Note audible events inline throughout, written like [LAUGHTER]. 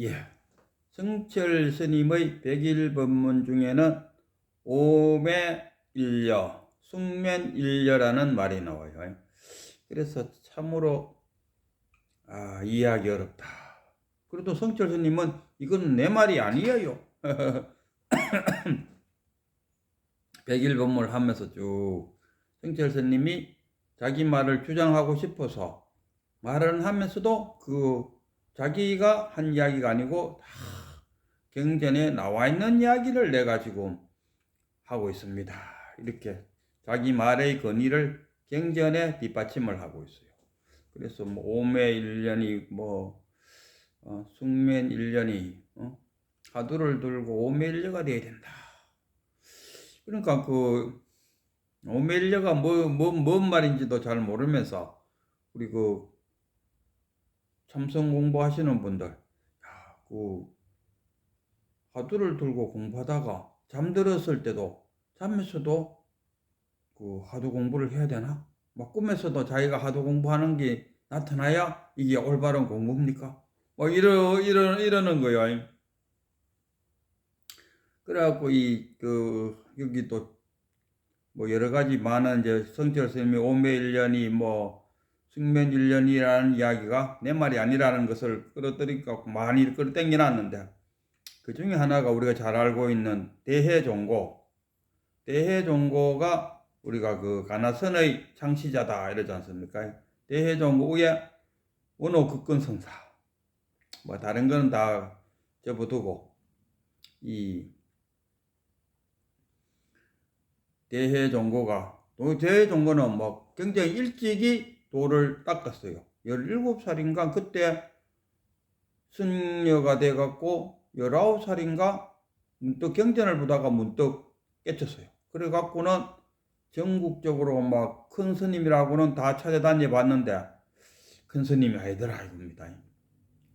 예. 성철 스님의 백일 법문 중에는 오매 일려, 숙면 일려라는 말이 나와요. 그래서 참으로 아, 이해하기 어렵다. 그래도 성철 스님은 이건 내 말이 아니에요. [COUGHS] 백일 법문을 하면서 쭉 성철 스님이 자기 말을 주장하고 싶어서 말을 하면서도 그 자기가 한 이야기가 아니고 다 경전에 나와 있는 이야기를 내가 지금 하고 있습니다. 이렇게 자기 말의 권위를 경전에 뒷받침을 하고 있어요. 그래서 뭐 오매 일년이 뭐 어, 숙면 일년이 어? 화두를 들고 오매 일녀가 돼야 된다. 그러니까 그 오매 일녀가 뭐뭐뭔 뭔 말인지도 잘 모르면서 우리 그 참선 공부하시는 분들, 야, 그 화두를 들고 공부하다가 잠들었을 때도 잠에서도 그 화두 공부를 해야 되나? 막 꿈에서도 자기가 화두 공부하는 게 나타나야 이게 올바른 공부입니까? 뭐 이러 이러 이러는 거요. 그래갖고 이 그 여기 또 뭐 여러 가지 많은 이제 성철 스님이 오매일년이 뭐 숙면일년이라는 이야기가 내 말이 아니라는 것을 끌어들이니까 많이 끌어당겨놨는데 그 중에 하나가 우리가 잘 알고 있는 대해종고 대해종고가 우리가 그 가나선의 창시자다 이러지 않습니까? 대해종고의 원호 극근 성사 뭐 다른 거는 다 접어두고 이 대해종고가 또 대해종고는 뭐 굉장히 일찍이 도를 닦았어요. 17살인가 그때 승려가 돼갖고 19살인가 문득 경전을 보다가 문득 깨쳤어요. 그래갖고는 전국적으로 막 큰 스님이라고는 다 찾아다녀 봤는데 큰 스님이 아니더라 이겁니다.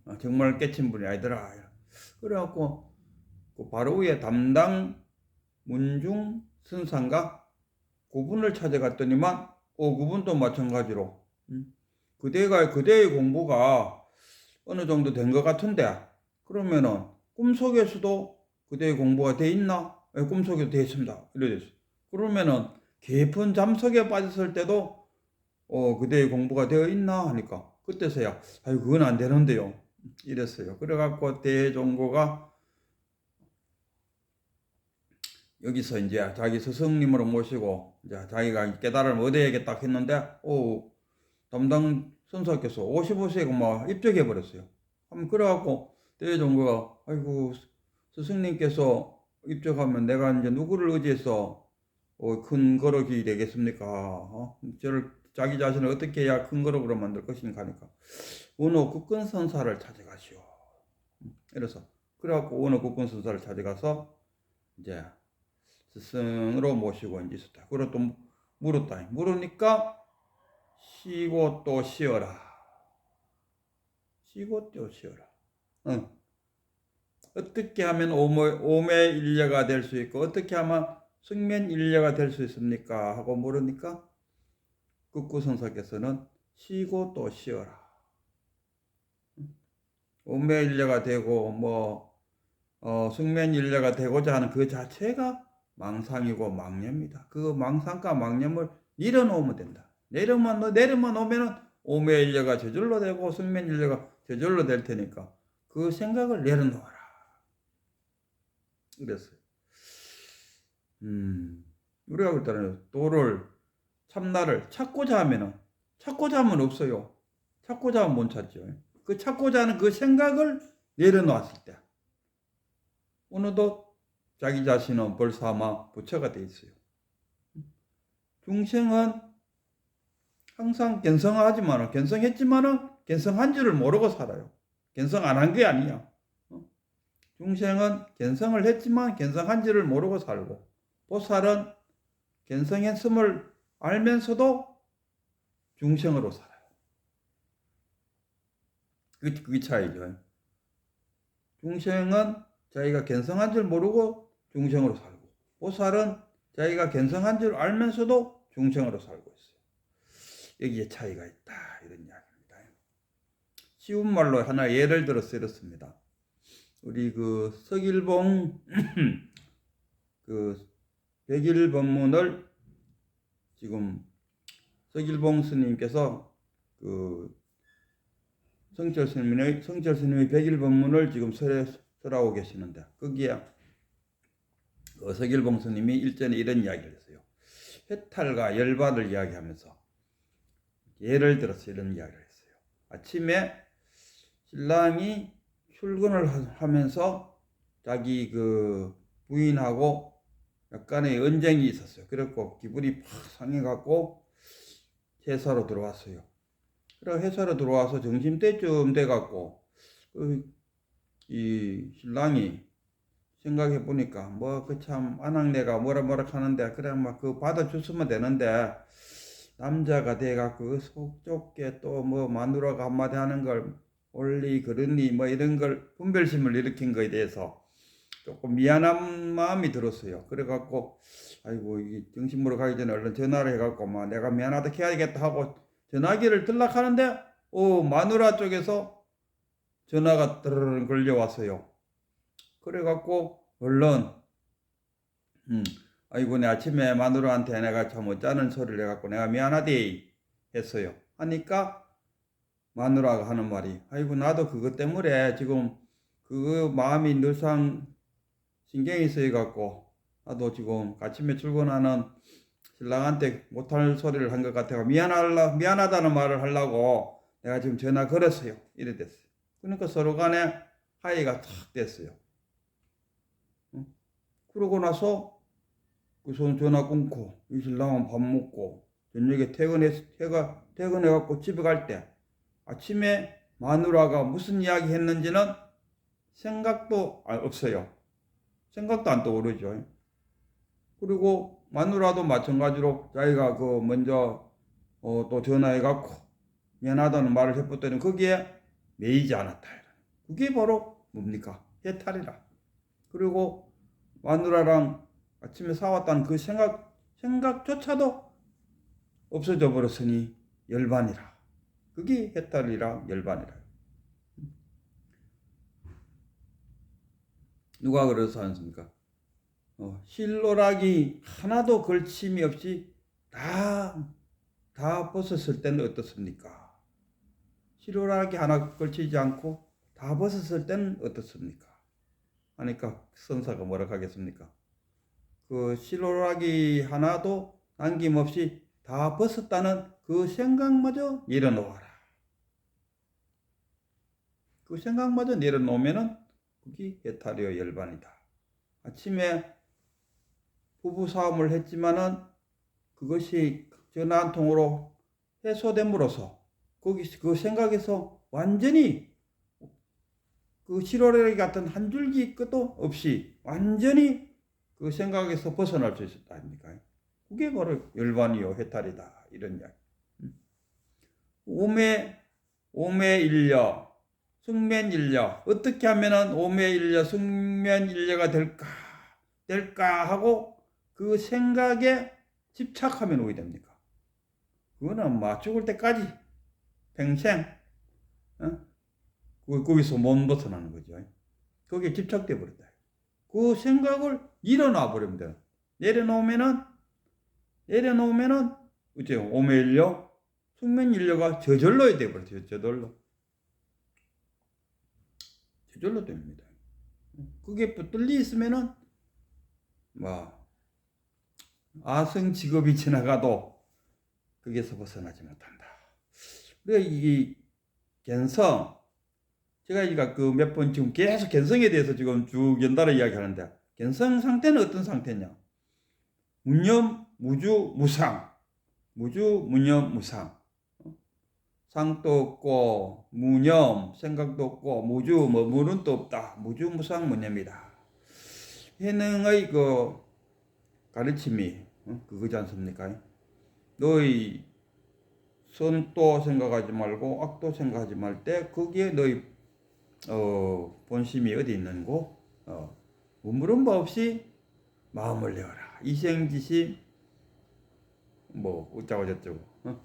어, 정말 깨친 분이 아니더라. 그래갖고 그 바로 위에 담당 문중 선상가 그분을 찾아갔더니만 어 그분도 마찬가지로 음, 그대가 그대의 공부가 어느 정도 된 것 같은데 그러면은 꿈속에서도 그대의 공부가 돼 있나? 예, 꿈속에도 돼 있습니다. 이래 됐어. 그러면은 깊은 잠속에 빠졌을 때도 어 그대의 공부가 되어 있나 하니까 그때서야 아유 그건 안 되는데요. 이랬어요. 그래갖고 대종고가 여기서 이제 자기 스승님으로 모시고 이제 자기가 깨달음을 얻어야겠다 했는데 오 담당 선사께서 55세가 막 입적해 버렸어요. 그럼 그래갖고 대종고가 아이고 스승님께서 입적하면 내가 이제 누구를 의지해서 어, 큰 거룩이 되겠습니까? 어? 저를 자기 자신을 어떻게 해야 큰 거룩으로 만들 것인가 하니까 원호 국근 선사를 찾아가시오. 이래서 그래갖고 원호 국근 선사를 찾아가서 이제 스승으로 모시고 이제 있었다. 그리고 또 물었다. 물으니까 쉬고 또 쉬어라. 쉬고 또 쉬어라. 응. 어떻게 하면 오매, 오매 일려가 될 수 있고 어떻게 하면 숙면 일려가 될 수 있습니까? 하고 물으니까 극구성사께서는 쉬고 또 쉬어라. 오매 일려가 되고 뭐 어, 숙면 일려가 되고자 하는 그 자체가 망상이고 망념입니다. 그 망상과 망념을 내려놓으면 된다. 내려만 내려만 오면은 오매 일려가 저절로 되고 숙면 일려가 저절로 될 테니까 그 생각을 내려놓아라. 그랬어요. 음, 우리가 볼 때는 도를 참나를 찾고자 하면은 찾고자 하면 없어요. 찾고자 하면 못 찾죠. 그 찾고자 하는 그 생각을 내려놓았을 때 어느덧 자기 자신은 벌써 아마 부처가 돼 있어요. 중생은 항상 견성하지만은 견성했지만은 견성한 줄을 모르고 살아요. 견성 안 한 게 아니야. 중생은 견성을 했지만 견성한 줄을 모르고 살고 보살은 견성했음을 알면서도 중생으로 살아요. 그, 그게 차이죠. 중생은 자기가 견성한 줄 모르고 중생으로 살고 보살은 자기가 견성한 줄 알면서도 중생으로 살고. 여기에 차이가 있다 이런 이야기입니다. 쉬운 말로 하나 예를 들어서 이렇습니다. 우리 그 석일봉 [CLEARS THROAT] 그 백일 법문을 지금 석일봉 스님께서 그 성철 스님의 성철 스님의 백일 법문을 지금 설에 설하고 계시는데 거기에 그 석일봉 스님이 일전에 이런 이야기를 했어요. 해탈과 열반을 이야기하면서 예를 들어서 이런 이야기를 했어요. 아침에 신랑이 출근을 하- 하면서 자기 그 부인하고 약간의 언쟁이 있었어요. 그래갖고 기분이 팍 상해갖고 회사로 들어왔어요. 그래 회사로 들어와서 점심때쯤 돼갖고 그, 이 신랑이 생각해 보니까 뭐 그참 안악내가 뭐라 뭐라 하는데 그래 막 그 받아줬으면 되는데 남자가 돼갖고 그 속 좁게 또 뭐 마누라가 한마디 하는 걸 올리 그러니 뭐 이런 걸 분별심을 일으킨 거에 대해서 조금 미안한 마음이 들었어요. 그래갖고 아이고 이 정신으로 가기 전에 얼른 전화를 해갖고 막 내가 미안하다 해야겠다 하고 전화기를 들락하는데 어 마누라 쪽에서 전화가 드르르 걸려왔어요. 그래갖고 얼른 음 아이고 내 아침에 마누라한테 내가 참 어쩌는 소리를 해갖고 내가 미안하대 했어요. 하니까 마누라가 하는 말이 아이고 나도 그것 때문에 지금 그 마음이 늘상 신경이 쓰여 갖고 나도 지금 아침에 출근하는 신랑한테 못할 소리를 한 것 같아가 미안하려 미안하다는 말을 하려고 내가 지금 전화 걸었어요. 이래 됐어요. 그러니까 서로 간에 화해가 탁 됐어요. 응? 그러고 나서 그손 전화 끊고 이 신랑은 밥 먹고 저녁에 퇴근해 퇴가 퇴근해 갖고 집에 갈 때 아침에 마누라가 무슨 이야기 했는지는 생각도 아- 없어요. 생각도 안 떠오르죠. 그리고 마누라도 마찬가지로 자기가 그 먼저 어, 또 전화해 갖고 미안하다는 말을 해봤더니 거기에 매이지 않았다. 그게 바로 뭡니까? 해탈이라. 그리고 마누라랑 아침에 사왔다는 그 생각 생각조차도 없어져 버렸으니 열반이라. 그게 해탈이라 열반이라. 누가 그래서 않습니까? 어, 실로락이 하나도 걸침이 없이 다, 다 벗었을 때는 어떻습니까? 실로락이 하나 걸치지 않고 다 벗었을 때는 어떻습니까? 하니까 선사가 뭐라 하겠습니까? 그 실로락이 하나도 남김없이 다 벗었다는 그 생각마저 내려놓아라. 그 생각마저 내려놓으면은 그게 해탈이요 열반이다. 아침에 부부 싸움을 했지만은 그것이 전화 한 통으로 해소됨으로써 거기 그 생각에서 완전히 그 실오래기 같은 한 줄기 끝도 없이 완전히 그 생각에서 벗어날 수 있었다 아닙니까? 그게 바로 열반이요 해탈이다 이런 이야기. 음. 오매 오매 일려 승면일려 어떻게 하면은 오매 일려 승면일려가 될까 될까 하고 그 생각에 집착하면 오게 됩니까? 그거는 막 죽을 때까지 평생 어? 그- 거기서 못 벗어나는 거죠. 거기에 집착돼 버렸다. 그 생각을 일어나 돼요. 내려놓으면은 내려놓으면은 어째 오매일려 숙면일려가 저절로 돼 버렸죠. 저절로. 저절로 됩니다. 그게 붙들리 있으면은 뭐 아성 직업이 지나가도 거기에서 벗어나지 못한다. 우리가 이 견성 제가 이가 그몇 번 지금 계속 견성에 대해서 지금 쭉 연달아 이야기하는데 견성 상태는 어떤 상태냐? 무념, 무주, 무상. 무주, 무념, 무상. 상도 없고 무념 생각도 없고 무주 뭐 무는도 없다 무주 무상 무념이다 해능의 그 가르침이 어? 그거지 않습니까 너희 선도 생각하지 말고 악도 생각하지 말 때 거기에 너희 어 본심이 어디 있는고 어 물은 바 없이 마음을 내어라 이생지심 뭐 어쩌고 저쩌고 어?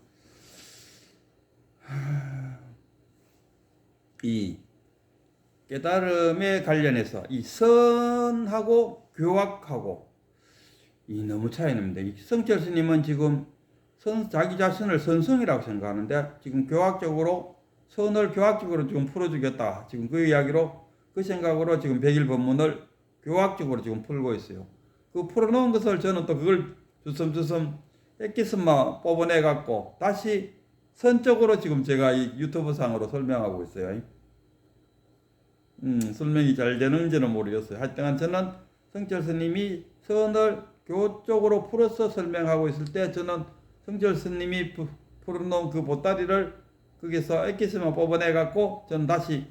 이 깨달음에 관련해서 이 선하고 교학하고 이 너무 차이 납니다. 이 성철 스님은 지금 선, 자기 자신을 선성이라고 생각하는데 지금 교학적으로 선을 교학적으로 지금 풀어주겠다. 지금 그 이야기로 그 생각으로 지금 백일 법문을 교학적으로 지금 풀고 있어요. 그 풀어놓은 것을 저는 또 그걸 주섬주섬 엑기스마 뽑아내 갖고 다시 선적으로 지금 제가 이 유튜브 상으로 설명하고 있어요. 음, 설명이 잘 되는지는 모르겠어요. 하여튼 저는 성철 스님이 선을 교적으로 풀어서 설명하고 있을 때 저는 성철 스님이 푸- 풀어놓은 그 보따리를 거기서 엑기스만 뽑아내 갖고 저는 다시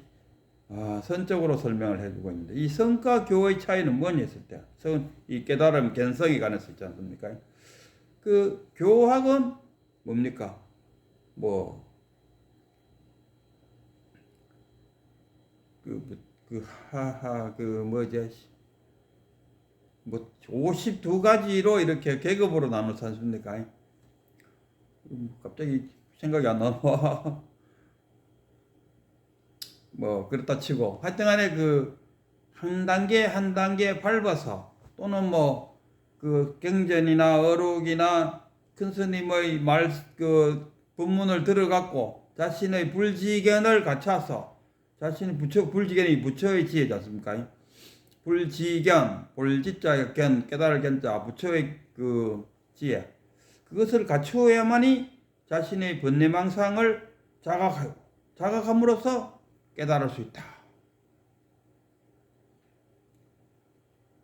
아, 선적으로 설명을 해주고 있는데 이 성과 교의 차이는 뭐냐 했을 때, 선, 이 깨달음, 견성이 관해서 있지 않습니까? 그 교학은 뭡니까? 뭐, 그, 뭐, 그, 하하, 그, 뭐지, 뭐, 52가지로 이렇게 계급으로 나누지 않습니까? 음, 갑자기 생각이 안 나와. [LAUGHS] 뭐 그렇다 치고 하여튼 간에 그 한 단계 한 단계 밟아서 또는 뭐 그 경전이나 어록이나 큰 스님의 말 그 본문을 들어갖고 자신의 불지견을 갖춰서 자신의 부처 불지견이 부처의 지혜지 않습니까? 불지견 볼지자 견 깨달을 견자 부처의 그 지혜 그것을 갖추어야만이 자신의 번뇌망상을 자각하고 자각함으로써 깨달을 수 있다.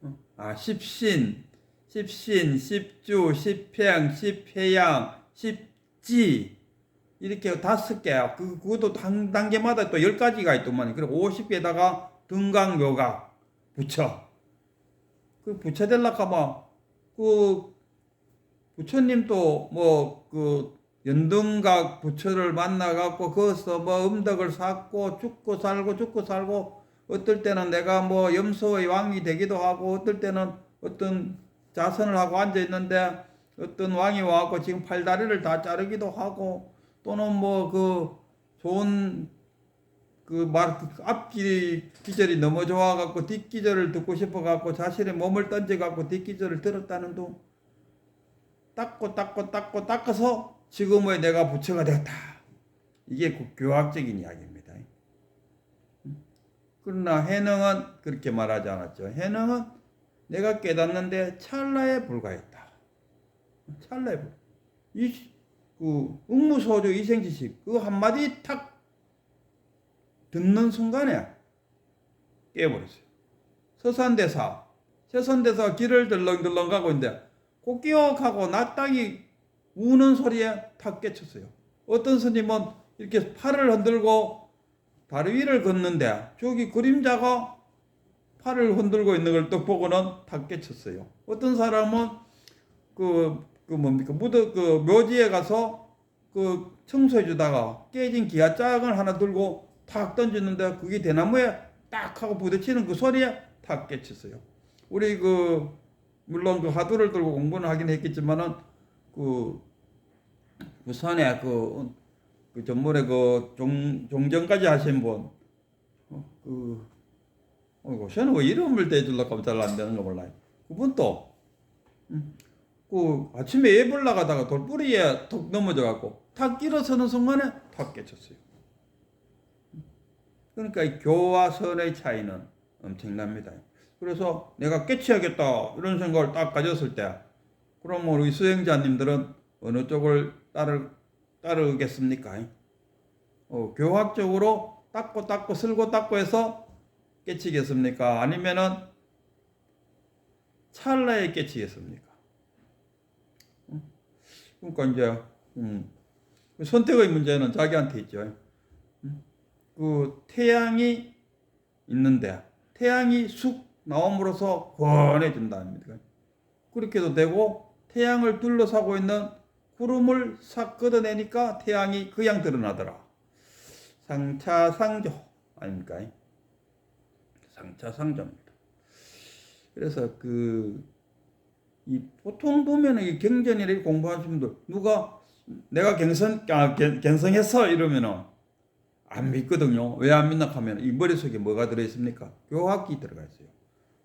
어? 아, 십신, 십신, 십주, 십평, 십회양, 십지 이렇게 다섯 개. 그 그것도 한 단계마다 또 열 가지가 있더만. 그리고 오십 개다가 등강 묘각 부처. 그 부처 하면 그 부처님도 뭐그 연등각 부처를 만나갖고 거기서 뭐 음덕을 쌓고 죽고 살고 죽고 살고 어떨 때는 내가 뭐 염소의 왕이 되기도 하고 어떨 때는 어떤 자선을 하고 앉아 있는데 어떤 왕이 와갖고 지금 팔다리를 다 자르기도 하고 또는 뭐 그 좋은 그말 앞기 기절이 너무 좋아갖고 뒷기절을 듣고 싶어갖고 자신의 몸을 던져갖고 뒷기절을 들었다는 둥 닦고 닦고 닦고 닦아서 지금의 내가 부처가 되었다. 이게 그 교학적인 이야기입니다. 그러나 해능은 그렇게 말하지 않았죠. 해능은 내가 깨닫는데 찰나에 불과했다. 찰나에 불. 이그 응무소조 이생지식 그 한마디 탁 듣는 순간에 깨버렸어요. 서산대사 서산대사 길을 들렁들렁 가고 있는데 꼭기억하고 낯땅이 우는 소리에 탁 깨쳤어요. 어떤 스님은 이렇게 팔을 흔들고 다리 위를 걷는데 저기 그림자가 팔을 흔들고 있는 걸딱 보고는 탁 깨쳤어요. 어떤 사람은 그, 그 뭡니까 무드 그 묘지에 가서 그 청소해 주다가 깨진 기아장을 하나 들고 탁 던지는데 그게 대나무에 딱 하고 부딪히는 그 소리에 탁 깨쳤어요. 우리 그 물론 그 화두를 들고 공부는 하긴 했겠지만은 그 부산에 그, 그 전문에 그 종, 종정까지 하신 분, 어, 그, 어이구, 저는 왜 이름을 대주려고 하면 잘 안 되는 거 몰라요. 그분도, 음, 그 아침에 예불 나가다가 돌뿌리에 턱 넘어져갖고 탁 일어서는 순간에 탁 깨쳤어요. 그러니까 이 교와 선의 차이는 엄청납니다. 그래서 내가 깨치야겠다 이런 생각을 딱 가졌을 때 그럼 우리 수행자님들은 어느 쪽을 따르, 따르겠습니까? 어, 교학적으로 닦고 닦고 쓸고 닦고 해서 깨치겠습니까? 아니면은 찰나에 깨치겠습니까? 어? 그러니까 이제 음, 선택의 문제는 자기한테 있죠. 음? 그 태양이 있는데 태양이 쑥 나옴으로써 권해진다 아닙니까? 그렇게도 되고 태양을 둘러싸고 있는 구름을 싹 걷어내니까 태양이 그냥 드러나더라. 상차상조 아닙니까? 상차상조입니다. 그래서 그이 보통 보면 이 경전이라 공부하시는 분들 누가 내가 경선 아, 견, 견성했어 이러면은 안 믿거든요. 왜 안 믿나 하면 이 머릿속에 뭐가 들어 있습니까? 교학이 들어가 있어요.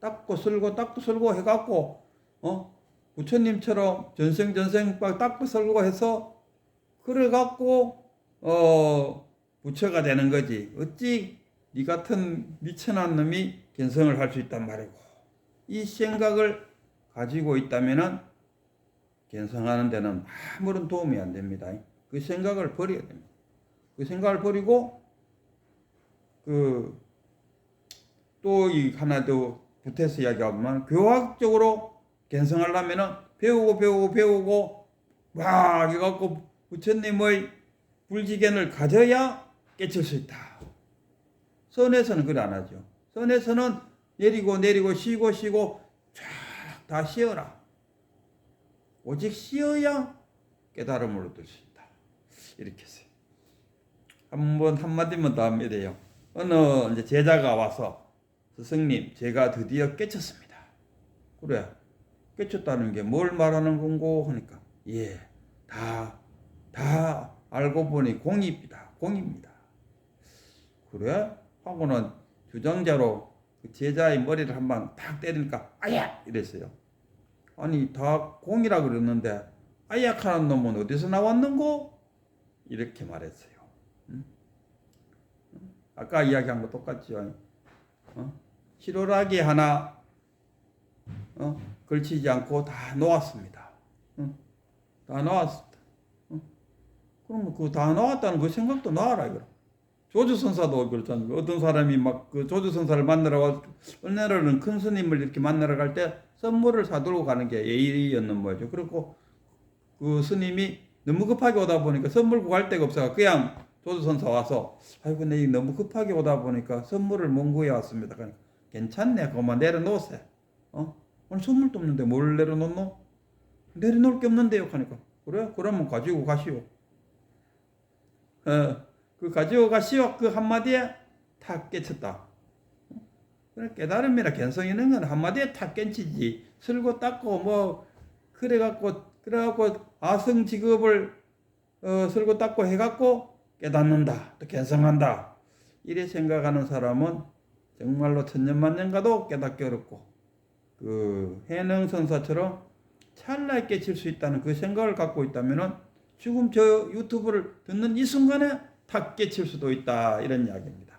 닦고 쓸고 닦고 쓸고 해 갖고 어 부처님처럼 전생 전생 막 닦고 쓸고 해서 그래갖고 어 부처가 되는 거지. 어찌 네 같은 미천한 놈이 견성을 할 수 있단 말이고 이 생각을 가지고 있다면은 견성하는 데는 아무런 도움이 안 됩니다. 그 생각을 버려야 됩니다. 그 생각을 버리고 그 또 이 하나 더 붙여서 이야기하면 교학적으로 견성하려면은 배우고 배우고 배우고 막 해갖고 부처님의 불지견을 가져야 깨칠 수 있다. 선에서는 그래 안 하죠. 선에서는 내리고 내리고 쉬고 쉬고 쫙 다 쉬어라. 오직 쉬어야 깨달음을 얻을 수 있다. 이렇게 했어요. 한번 한마디만 더 하면 돼요. 어느 제자가 와서 스승님, 제가 드디어 깨쳤습니다. 그래. 깨쳤다는 게 뭘 말하는 건고 하니까 예, 다, 다 알고 보니 공입니다. 공입니다. 그래? 하고는 주장자로 그 제자의 머리를 한 방 탁 때리니까 아야! 이랬어요. 아니 다 공이라 그랬는데 아약하는 놈은 어디서 나왔는고? 이렇게 말했어요. 응? 아까 이야기한 거 똑같죠. 어? 실오라기 하나 어? 걸치지 않고 다 놓았습니다. 응? 다 놓았습니다. 응? 그러면 그 다 놓았다는 그 생각도 놔라 이거. 조주선사도 그렇잖아요. 어떤 사람이 막 그 조주선사를 만나러 와, 은혜로는 큰 스님을 이렇게 만나러 갈 때 선물을 사들고 가는 게 예의였는 거죠. 그리고 그 스님이 너무 급하게 오다 보니까 선물 구할 데가 없어서 그냥 조주선사 와서 아이고 내 너무 급하게 오다 보니까 선물을 못 구해 왔습니다. 그러니까 괜찮네. 그만 내려놓으세요. 어? 오늘 선물도 없는데 뭘 내려놓노? 내려놓을 게 없는데요. 하니까 그래? 그러면 가지고 가시오. 어, 그 가지고 가시오. 그 한마디에 탁 깨쳤다. 그래 깨달음이라 견성 있는 건 한마디에 탁 깨치지. 쓸고 닦고 뭐 그래갖고 그래갖고 아성 직업을 어, 쓸고 닦고 해갖고 깨닫는다. 또 견성한다. 이래 생각하는 사람은 정말로 천년만년 가도 깨닫기 어렵고 그 해능 선사처럼 찰나에 깨칠 수 있다는 그 생각을 갖고 있다면은 지금 저 유튜브를 듣는 이 순간에 탁 깨칠 수도 있다 이런 이야기입니다.